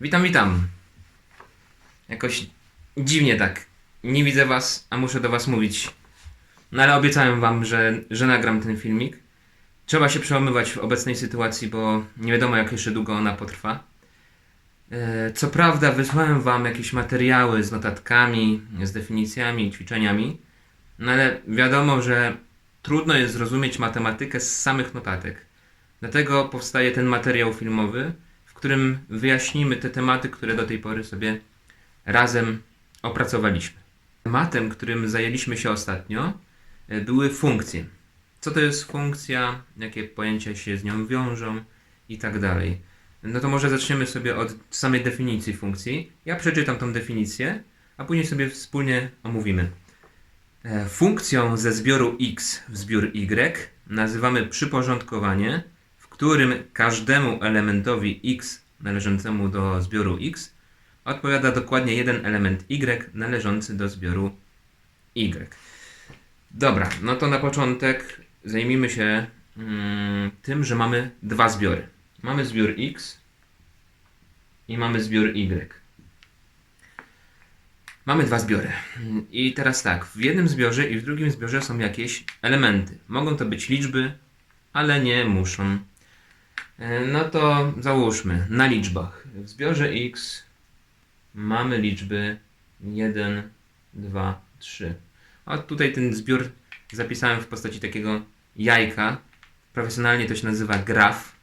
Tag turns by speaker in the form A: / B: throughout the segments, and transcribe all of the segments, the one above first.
A: Witam, witam. Jakoś dziwnie tak. Nie widzę was, a muszę do was mówić. No ale obiecałem wam, że, że nagram ten filmik. Trzeba się przełamywać w obecnej sytuacji, bo nie wiadomo jak jeszcze długo ona potrwa. E, Co prawda wysłałem wam jakieś materiały z notatkami, z definicjami, ćwiczeniami, no ale wiadomo, że trudno jest zrozumieć matematykę z samych notatek. Dlatego powstaje ten materiał filmowy, którym wyjaśnimy te tematy, które do tej pory sobie razem opracowaliśmy. Tematem, którym zajęliśmy się ostatnio, e, były funkcje. Co to jest funkcja, jakie pojęcia się z nią wiążą i tak dalej. No to może zaczniemy sobie od samej definicji funkcji. Ja przeczytam tą definicję, a później sobie wspólnie omówimy. E, Funkcją ze zbioru x w zbiór y nazywamy przyporządkowanie, którym każdemu elementowi x należącemu do zbioru x odpowiada dokładnie jeden element y należący do zbioru y. Dobra, no to na początek zajmijmy się mm, tym, że mamy dwa zbiory. Mamy zbiór x i mamy zbiór y. Mamy dwa zbiory. I teraz tak, w jednym zbiorze i w drugim zbiorze są jakieś elementy. Mogą to być liczby, ale nie muszą. E, No to załóżmy na liczbach. W zbiorze x mamy liczby 1, 2, 3. A tutaj ten zbiór zapisałem w postaci takiego jajka. Profesjonalnie to się nazywa graf,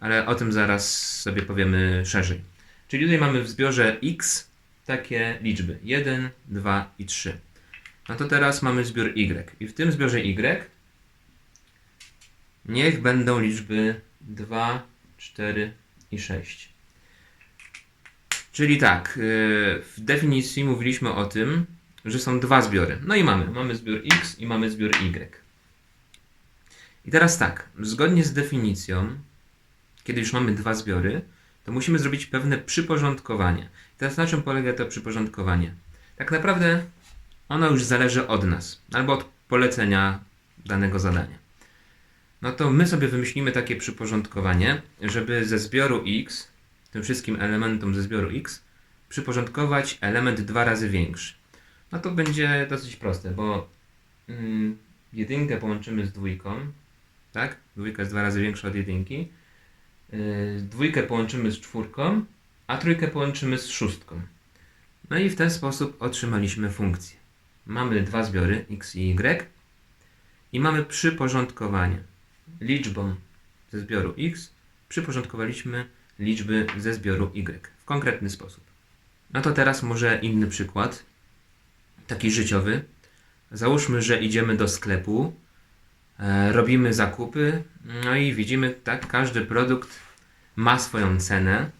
A: ale o tym zaraz sobie powiemy szerzej. Czyli tutaj mamy w zbiorze x takie liczby 1, 2 i 3. No to teraz mamy zbiór y. I w tym zbiorze y niech będą liczby 2, 4 i 6. Czyli tak, yy, w definicji mówiliśmy o tym, że są dwa zbiory. No i mamy. Mamy zbiór x i mamy zbiór y. I teraz tak, zgodnie z definicją, kiedy już mamy dwa zbiory, to musimy zrobić pewne przyporządkowanie. Teraz na czym polega to przyporządkowanie? Tak naprawdę ono już zależy od nas, albo od polecenia danego zadania. No to my sobie wymyślimy takie przyporządkowanie, żeby ze zbioru x, tym wszystkim elementom ze zbioru x, przyporządkować element dwa razy większy. No to będzie dosyć proste, bo mm, jedynkę połączymy z dwójką, tak? Dwójka jest dwa razy większa od jedynki. Yy, dwójkę połączymy z czwórką, a trójkę połączymy z szóstką. No i w ten sposób otrzymaliśmy funkcję. Mamy dwa zbiory x i y i mamy przyporządkowanie. Liczbą ze zbioru x przyporządkowaliśmy liczby ze zbioru y w konkretny sposób. No to teraz może inny przykład, taki życiowy. Załóżmy, że idziemy do sklepu, e, robimy zakupy, no i widzimy, tak, każdy produkt ma swoją cenę.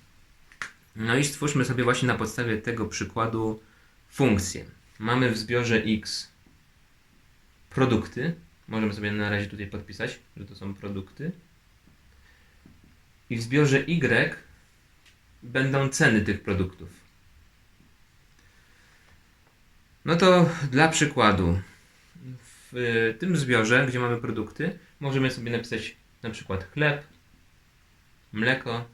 A: No i stwórzmy sobie właśnie na podstawie tego przykładu funkcję. Mamy w zbiorze x produkty. Możemy sobie na razie tutaj podpisać, że to są produkty. I w zbiorze y będą ceny tych produktów. No to dla przykładu, w tym zbiorze, gdzie mamy produkty, możemy sobie napisać na przykład chleb, mleko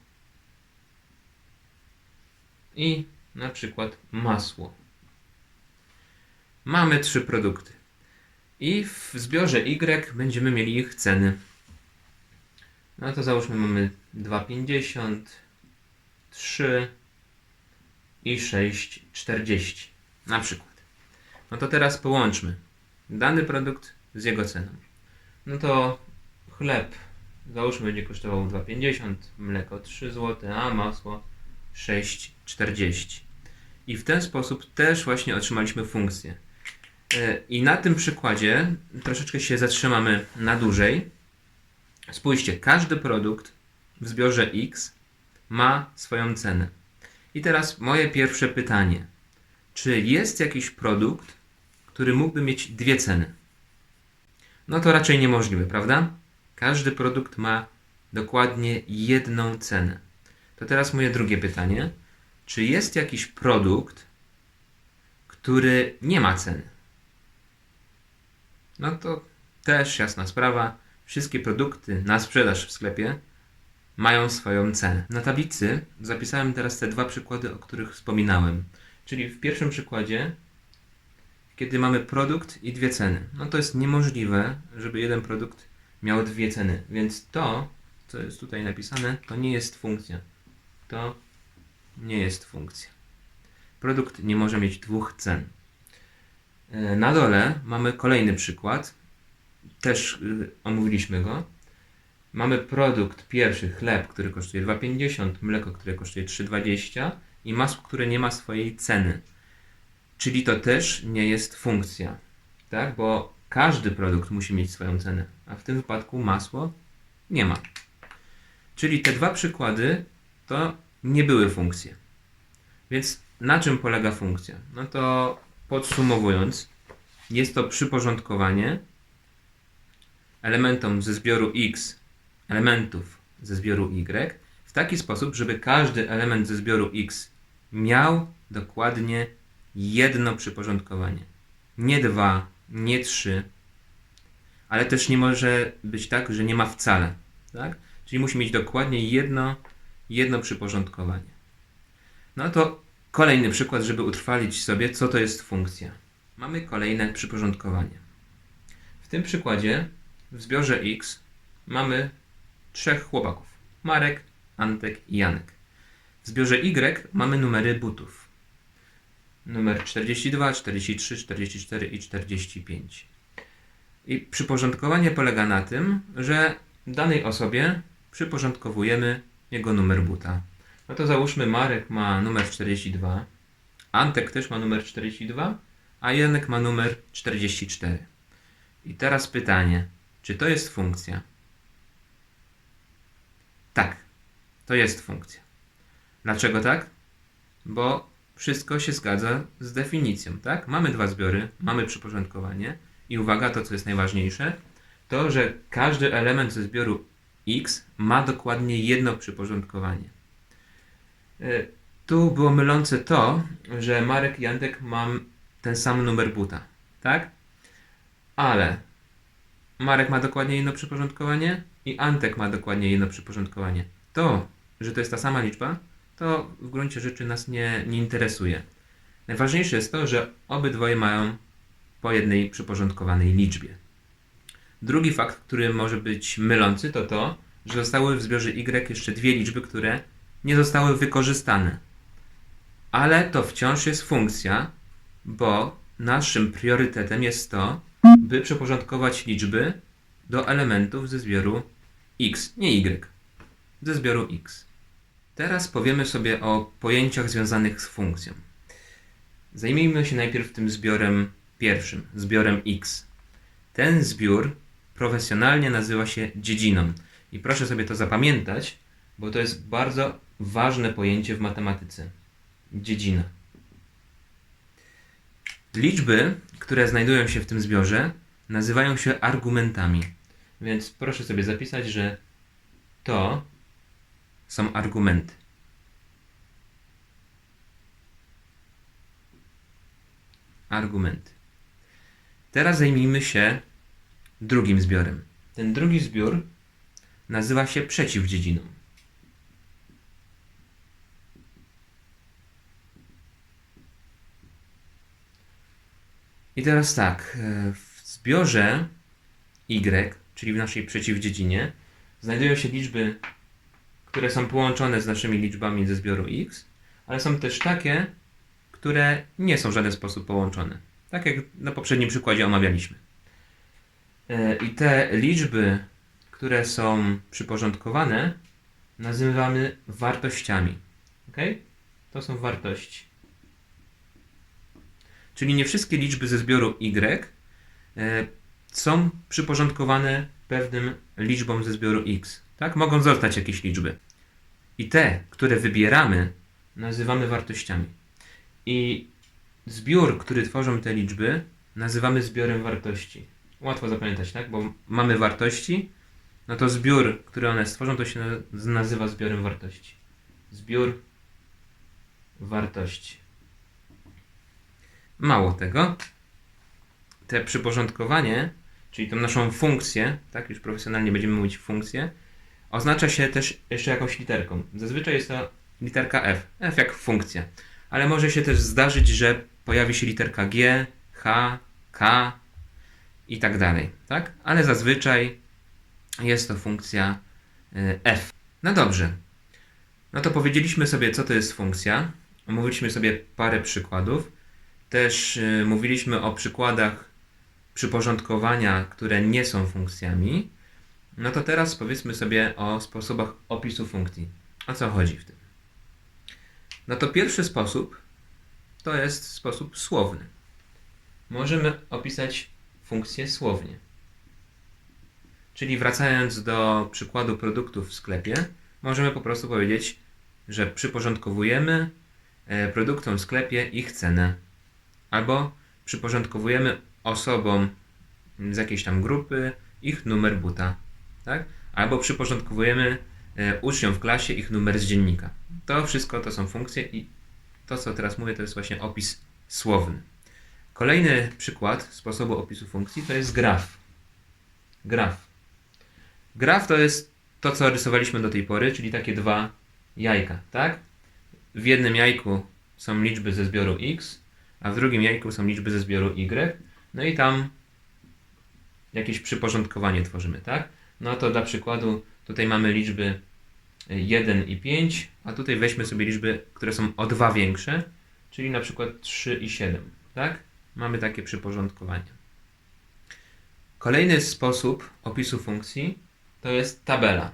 A: i na przykład masło. Mamy trzy produkty. I w zbiorze Y będziemy mieli ich ceny. No to załóżmy mamy 2,50, 3 i 6,40 na przykład. No to teraz połączmy dany produkt z jego ceną. No to chleb załóżmy będzie kosztował 2,50, mleko 3 zł, a masło 6,40. I w ten sposób też właśnie otrzymaliśmy funkcję. E, I na tym przykładzie troszeczkę się zatrzymamy na dłużej. Spójrzcie, każdy produkt w zbiorze X ma swoją cenę. I teraz moje pierwsze pytanie. Czy jest jakiś produkt, który mógłby mieć dwie ceny? No to raczej niemożliwe, prawda? Każdy produkt ma dokładnie jedną cenę. To teraz moje drugie pytanie. Czy jest jakiś produkt, który nie ma ceny? No to też jasna sprawa. Wszystkie produkty na sprzedaż w sklepie mają swoją cenę. Na tablicy zapisałem teraz te dwa przykłady, o których wspominałem. Czyli w pierwszym przykładzie, kiedy mamy produkt i dwie ceny, no to jest niemożliwe, żeby jeden produkt miał dwie ceny. Więc to, co jest tutaj napisane, to nie jest funkcja. To nie jest funkcja. Produkt nie może mieć dwóch cen. E, Na dole mamy kolejny przykład. Też y, omówiliśmy go. Mamy produkt pierwszy, chleb, który kosztuje 2,50, mleko, które kosztuje 3,20 i masło, które nie ma swojej ceny. Czyli to też nie jest funkcja, tak? Bo każdy produkt musi mieć swoją cenę, a w tym wypadku masło nie ma. Czyli te dwa przykłady to nie były funkcje. Więc na czym polega funkcja? No to podsumowując, jest to przyporządkowanie elementom ze zbioru X elementów ze zbioru Y w taki sposób, żeby każdy element ze zbioru X miał dokładnie jedno przyporządkowanie. Nie dwa, nie trzy, ale też nie może być tak, że nie ma wcale. Tak? Czyli musi mieć dokładnie jedno, jedno przyporządkowanie. No to kolejny przykład, żeby utrwalić sobie, co to jest funkcja. Mamy kolejne przyporządkowanie. W tym przykładzie w zbiorze X mamy trzech chłopaków. Marek, Antek i Janek. W zbiorze Y mamy numery butów. Numer 42, 43, 44 i 45. I przyporządkowanie polega na tym, że danej osobie przyporządkowujemy jego numer buta. No to załóżmy, Marek ma numer 42, Antek też ma numer 42, a Janek ma numer 44. I teraz pytanie, czy to jest funkcja? Tak, to jest funkcja. Dlaczego tak? Bo wszystko się zgadza z definicją, tak? Mamy dwa zbiory, mamy przyporządkowanie i uwaga, to co jest najważniejsze, to, że każdy element ze zbioru X ma dokładnie jedno przyporządkowanie. E, Tu było mylące to, że Marek i Jantek mam ten sam numer buta, tak? Ale Marek ma dokładnie jedno przyporządkowanie i Antek ma dokładnie jedno przyporządkowanie. To, że to jest ta sama liczba, to w gruncie rzeczy nas nie, nie interesuje. Najważniejsze jest to, że obydwoje mają po jednej przyporządkowanej liczbie. Drugi fakt, który może być mylący, to to, że zostały w zbiorze Y jeszcze dwie liczby, które nie zostały wykorzystane. Ale to wciąż jest funkcja, bo naszym priorytetem jest to, by przeporządkować liczby do elementów ze zbioru x, nie y, ze zbioru x. Teraz powiemy sobie o pojęciach związanych z funkcją. Zajmijmy się najpierw tym zbiorem pierwszym, zbiorem x. Ten zbiór profesjonalnie nazywa się dziedziną. I proszę sobie to zapamiętać, bo to jest bardzo ważne pojęcie w matematyce. Dziedzina. Liczby, które znajdują się w tym zbiorze, nazywają się argumentami. Więc proszę sobie zapisać, że to są argumenty. Argumenty. Teraz zajmijmy się drugim zbiorem. Ten drugi zbiór nazywa się przeciwdziedziną. I teraz tak, e, w zbiorze Y, czyli w naszej przeciwdziedzinie, znajdują się liczby, które są połączone z naszymi liczbami ze zbioru X, ale są też takie, które nie są w żaden sposób połączone. Tak jak na poprzednim przykładzie omawialiśmy. E, I te liczby, które są przyporządkowane, nazywamy wartościami. Ok? To są wartości. Czyli nie wszystkie liczby ze zbioru Y e, są przyporządkowane pewnym liczbom ze zbioru X. Tak? Mogą zostać jakieś liczby. I te, które wybieramy, nazywamy wartościami. I zbiór, który tworzą te liczby, nazywamy zbiorem wartości. Łatwo zapamiętać, tak? Bo mamy wartości, no to zbiór, który one stworzą, to się na- nazywa zbiorem wartości. Zbiór wartości. Mało tego, te przyporządkowanie, czyli tą naszą funkcję, tak, już profesjonalnie będziemy mówić funkcję, oznacza się też jeszcze jakąś literką. Zazwyczaj jest to literka F. F jak funkcja. Ale może się też zdarzyć, że pojawi się literka G, H, K i tak dalej. Tak? Ale zazwyczaj jest to funkcja y, F. No dobrze. No to powiedzieliśmy sobie, co to jest funkcja. Omówiliśmy sobie parę przykładów. Też y, mówiliśmy o przykładach przyporządkowania, które nie są funkcjami. No to teraz powiedzmy sobie o sposobach opisu funkcji. O co chodzi w tym? No to pierwszy sposób to jest sposób słowny. Możemy opisać funkcję słownie. Czyli wracając do przykładu produktów w sklepie, możemy po prostu powiedzieć, że przyporządkowujemy e, produktom w sklepie ich cenę. Albo przyporządkowujemy osobom z jakiejś tam grupy ich numer buta. Tak? Albo przyporządkowujemy e, uczniom w klasie ich numer z dziennika. To wszystko to są funkcje i to, co teraz mówię, to jest właśnie opis słowny. Kolejny przykład sposobu opisu funkcji to jest graf. Graf. Graf to jest to, co rysowaliśmy do tej pory, czyli takie dwa jajka, tak? W jednym jajku są liczby ze zbioru x, a w drugim jajku są liczby ze zbioru y. No i tam jakieś przyporządkowanie tworzymy, tak? No to dla przykładu tutaj mamy liczby 1 i 5, a tutaj weźmy sobie liczby, które są o 2 większe, czyli na przykład 3 i 7, tak? Mamy takie przyporządkowanie. Kolejny sposób opisu funkcji to jest tabela.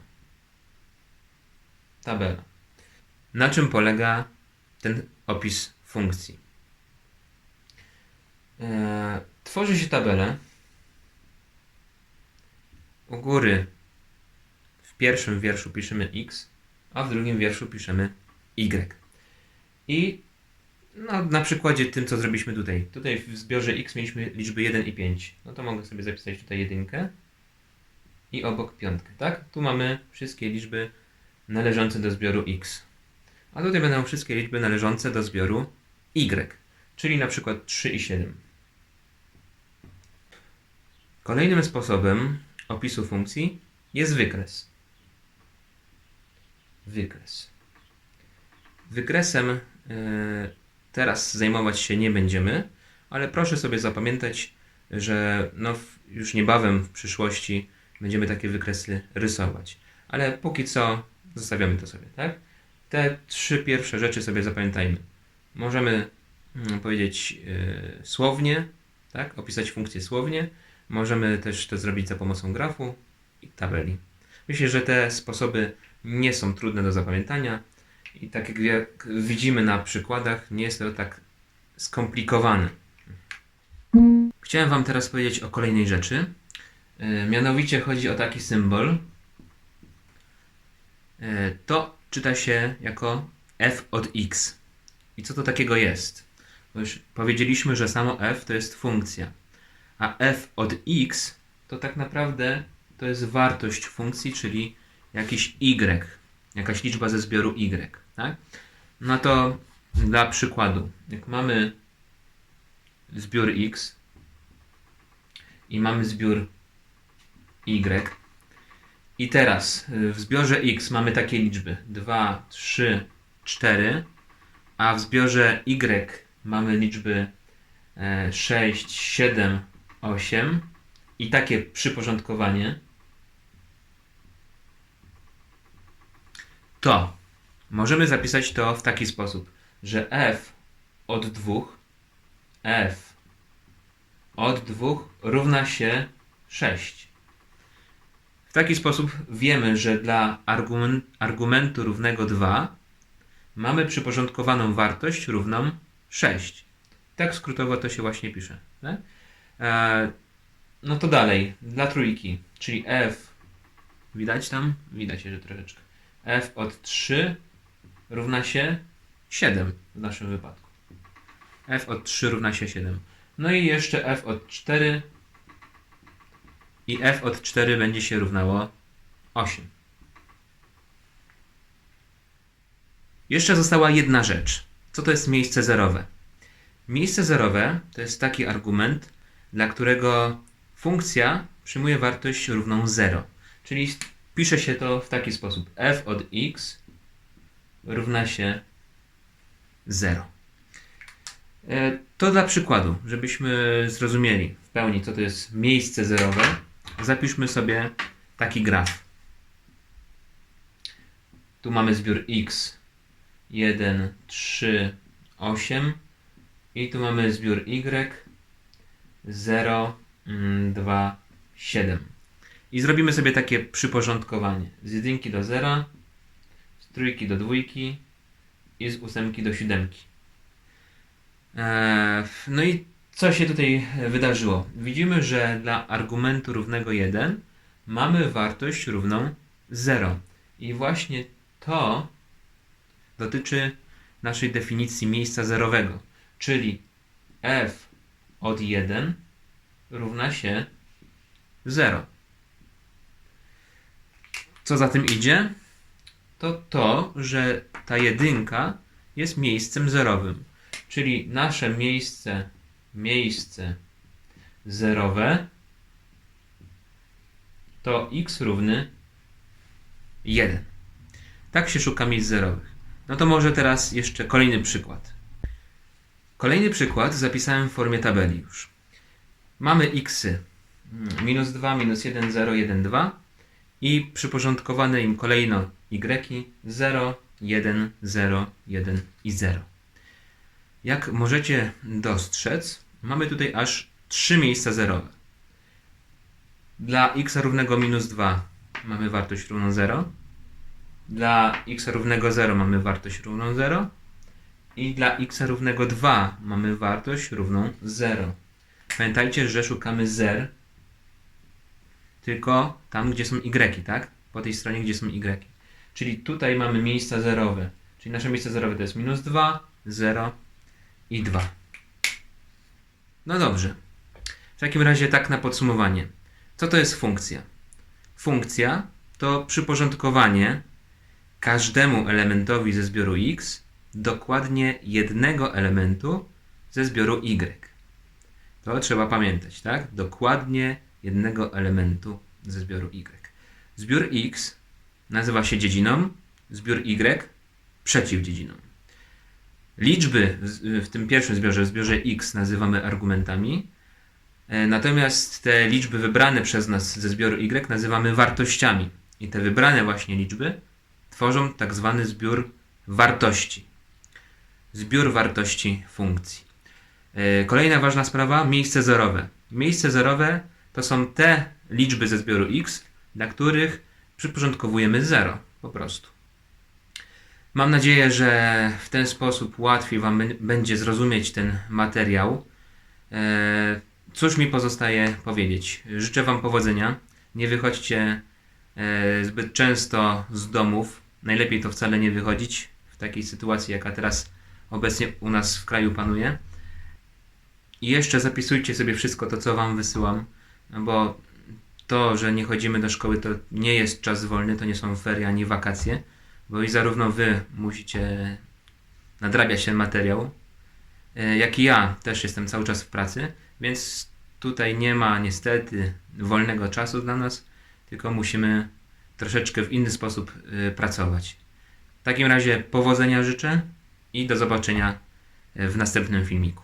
A: Tabela. Na czym polega ten opis funkcji? Eee, tworzy się tabelę. U góry w pierwszym wierszu piszemy x, a w drugim wierszu piszemy y. I no, na przykładzie tym, co zrobiliśmy tutaj. Tutaj w zbiorze x mieliśmy liczby 1 i 5. No to mogę sobie zapisać tutaj jedynkę i obok piątkę, tak? Tu mamy wszystkie liczby należące do zbioru x. A tutaj będą wszystkie liczby należące do zbioru y, czyli na przykład 3 i 7. Kolejnym sposobem opisu funkcji jest wykres. Wykres. Wykresem e, teraz zajmować się nie będziemy, ale proszę sobie zapamiętać, że no już niebawem w przyszłości będziemy takie wykresy rysować. Ale póki co zostawiamy to sobie, tak? Te trzy pierwsze rzeczy sobie zapamiętajmy. Możemy powiedzieć yy, słownie, tak? Opisać funkcję słownie. Możemy też to zrobić za pomocą grafu i tabeli. Myślę, że te sposoby nie są trudne do zapamiętania i tak jak- widzimy na przykładach, nie jest to tak skomplikowane. Chciałem Wam teraz powiedzieć o kolejnej rzeczy. Yy, Mianowicie chodzi o taki symbol. Yy, To czyta się jako f od x. I co to takiego jest? Bo już powiedzieliśmy, że samo f to jest funkcja, a f od x to tak naprawdę to jest wartość funkcji, czyli jakiś y, jakaś liczba ze zbioru y. Tak? No to dla przykładu, jak mamy zbiór x i mamy zbiór y, i teraz y, w zbiorze x mamy takie liczby 2, 3, 4, a w zbiorze y mamy liczby e, 6, 7, 8 i takie przyporządkowanie, to możemy zapisać to w taki sposób, że f od 2, f od 2 równa się 6. W taki sposób wiemy, że dla argument, argumentu równego 2 mamy przyporządkowaną wartość równą 6. Tak skrótowo to się właśnie pisze. Tak? No to dalej, dla trójki, czyli f, widać tam? Widać że troszeczkę. f od 3 równa się 7 w naszym wypadku. f od 3 równa się 7. No i jeszcze f od 4 i f od 4 będzie się równało 8. Jeszcze została jedna rzecz. Co to jest miejsce zerowe? Miejsce zerowe to jest taki argument, dla którego funkcja przyjmuje wartość równą 0. Czyli pisze się to w taki sposób. f od x równa się 0. E, To dla przykładu, żebyśmy zrozumieli w pełni, co to jest miejsce zerowe. Zapiszmy sobie taki graf. Tu mamy zbiór x 1, 3, 8 i tu mamy zbiór y 0, 2, 7. I zrobimy sobie takie przyporządkowanie. Z jedynki do 0, z trójki do dwójki i z ósemki do siódemki. Eee, No i co się tutaj wydarzyło? Widzimy, że dla argumentu równego 1 mamy wartość równą 0. I właśnie to dotyczy naszej definicji miejsca zerowego, czyli f od 1 równa się 0. Co za tym idzie? To to, że ta jedynka jest miejscem zerowym. Czyli nasze miejsce, miejsce zerowe to x równy 1. Tak się szuka miejsc zerowych. No to może teraz jeszcze kolejny przykład. Kolejny przykład zapisałem w formie tabeli już. Mamy xy. Minus 2, minus 1, 0, 1, 2 i przyporządkowane im kolejno y 0, 1, 0, 1 i 0. Jak możecie dostrzec, mamy tutaj aż trzy miejsca zerowe. Dla x równego minus 2 mamy wartość równą 0. Dla x równego 0 mamy wartość równą 0. I dla x równego 2 mamy wartość równą 0. Pamiętajcie, że szukamy zer tylko tam, gdzie są y, tak? Po tej stronie, gdzie są y. Czyli tutaj mamy miejsca zerowe. Czyli nasze miejsce zerowe to jest minus 2, 0 i 2. No dobrze. W takim razie tak na podsumowanie. Co to jest funkcja? Funkcja to przyporządkowanie każdemu elementowi ze zbioru x dokładnie jednego elementu ze zbioru y. To trzeba pamiętać, tak? Dokładnie jednego elementu ze zbioru y. Zbiór x nazywa się dziedziną, zbiór y przeciwdziedziną. Liczby w tym pierwszym zbiorze, w zbiorze x, nazywamy argumentami, e, natomiast te liczby wybrane przez nas ze zbioru y nazywamy wartościami. I te wybrane właśnie liczby tworzą tak zwany zbiór wartości. Zbiór wartości funkcji. E, Kolejna ważna sprawa, miejsce zerowe. Miejsce zerowe to są te liczby ze zbioru x, dla których przyporządkowujemy 0 po prostu. Mam nadzieję, że w ten sposób łatwiej Wam będzie zrozumieć ten materiał. E, Cóż mi pozostaje powiedzieć? Życzę Wam powodzenia. Nie wychodźcie e, zbyt często z domów. Najlepiej to wcale nie wychodzić w takiej sytuacji, jaka teraz obecnie u nas w kraju panuje. I jeszcze zapisujcie sobie wszystko to, co Wam wysyłam, bo to, że nie chodzimy do szkoły, to nie jest czas wolny, to nie są ferie ani wakacje, bo i zarówno Wy musicie nadrabiać ten materiał, e, jak i ja też jestem cały czas w pracy, więc tutaj nie ma niestety wolnego czasu dla nas, tylko musimy troszeczkę w inny sposób e, pracować. W takim razie powodzenia życzę i do zobaczenia e, w następnym filmiku.